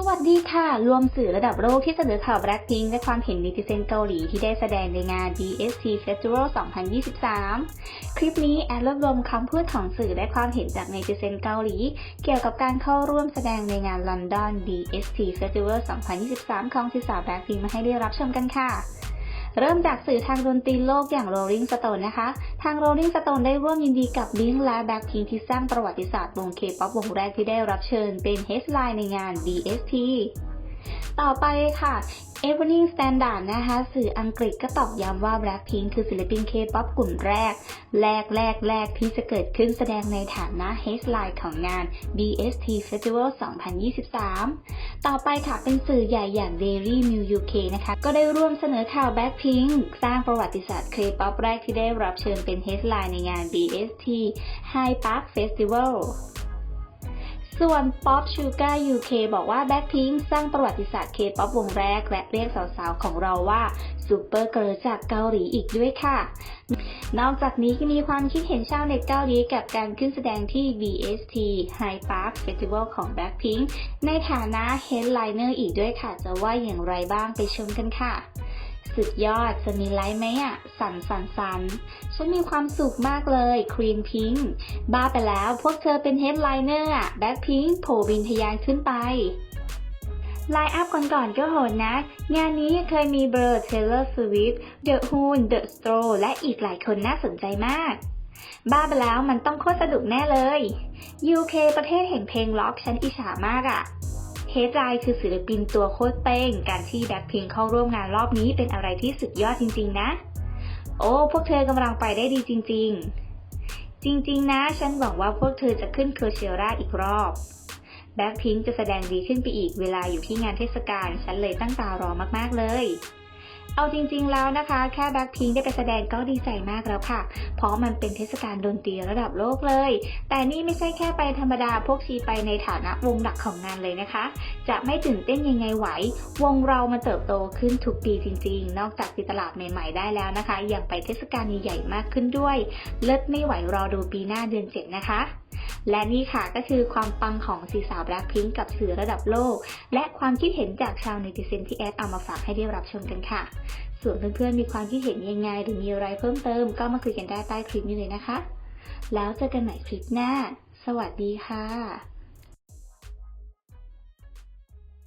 สวัสดีค่ะ รวมสื่อระดับโลกที่เสนอข่าว Blackpink และความเห็นนิติเซนเกาหลีที่ได้แสดงในงาน DSC Festival 2023 คลิปนี้แอดรวบรวมคำพูดของสื่อและความเห็นจากนิติเซนเกาหลี เกี่ยวกับการเข้าร่วมแสดงในงาน London DST Festival 2023 ของศิสาว Blackpink มาให้ได้รับชมกันค่ะ เริ่มจากสื่อทางดนตรีโลกอย่าง Rolling Stone นะคะ ทาง Rolling Stone ได้ร่วมยินดีกับ Blink และ Blackpink ที่สร้างประวัติศาสตร์วง K-pop วงแรกที่ได้รับเชิญเป็น Headline ในงาน DST ต่อไปค่ะ Evening Standard นะคะ สื่ออังกฤษก็ตอกย้ำว่า Blackpink คือศิลปิน K-pop กลุ่มแรก แรกแรกแรกที่จะเกิดขึ้นแสดงในฐานะ Headline ของงาน DST Festival 2023 ต่อไปค่ะเป็นสื่อใหญ่อย่าง Daily Mail UK นะคะ ก็ได้ร่วมเสนอข่าว Blackpink สร้างประวัติศาสตร์ K-pop แรกที่ได้รับเชิญเป็นเฮดไลน์ในงาน BST High Park Festival ส่วน Pop Sugar UK บอกว่า Blackpink สร้างประวัติศาสตร์ K-pop วงแรก และเรียกสาวๆ ของเราว่า Super Girl จากเกาหลีอีกด้วยค่ะ นอกจากนี้ก็มีความคิดเห็นชาวเน็ตเกาหลีกับการขึ้นแสดงที่ BST High Park Festival ของ Blackpink ในฐานะ Headliner อีกด้วยค่ะ จะว่าอย่างไรบ้างไปชมกันค่ะ สุดยอดจะมีไลฟ์ไหมอะสันสันสันฉันมีความสุขมากเลยครีมพิงบ้าไปแล้วพวกเธอเป็นเฮดไลเนอร์อะแบ็คพิงโผบินทะยานขึ้นไปไลน์อัพก่อนๆก็โหดนะ งานนี้เคยมีเบอร์เทเลอร์สวิฟเดอะฮูนเดอะสโตรและอีกหลายคนน่าสนใจมาก บ้าไปแล้วมันต้องโคตรสนุกแน่เลย UK ประเทศแห่งเพลงล็อกฉันอิจฉามากอะ เฮจไลคือศิลปินตัวโคตรเป้ง การที่แบ็คพิงเข้าร่วมงานรอบนี้เป็นอะไรที่สุดยอดจริง ๆ นะ โอ้ พวกเธอกำลังไปได้ดีจริง ๆ จริง ๆ นะ ฉันหวังว่าพวกเธอจะขึ้นเคอร์เชราอีกรอบ แบ็คพิงจะแสดงดีขึ้นไปอีกเวลาอยู่ที่งานเทศกาล ฉันเลยตั้งตารอมาก ๆ เลย เอาจริงๆแล้วนะคะ แค่แบ็คพิงได้ไปแสดงก็ดีใจมากแล้วค่ะ เพราะมันเป็นเทศกาลดนตรีระดับโลกเลย แต่นี่ไม่ใช่แค่ไปธรรมดาพวกชีไปในฐานะวงหลักของงานเลยนะคะ จะไม่ตื่นเต้นยังไงไหว วงเรามาเติบโตขึ้นทุกปีจริง ๆ นอกจากติดตลาดใหม่ ๆ ได้แล้วนะคะ ยังไปเทศกาลใหญ่ๆมากขึ้นด้วย เลิศไม่ไหวรอดูปีหน้าเดือนเจ็ดนะคะ และนี่ค่ะก็คือความปังของสีสาวแบล็คพิงกับสื่อระดับโลก และความคิดเห็นจากชาวเนติเซนที่แอดเอามาฝากให้ได้รับชมกันค่ะ ส่วนเพื่อนๆมีความคิดเห็นยังไง หรือมีอะไรเพิ่มเติม ก็มาคุยกันได้ใต้คลิปนี้เลยนะคะ แล้วเจอกันใหม่คลิปหน้า สวัสดีค่ะ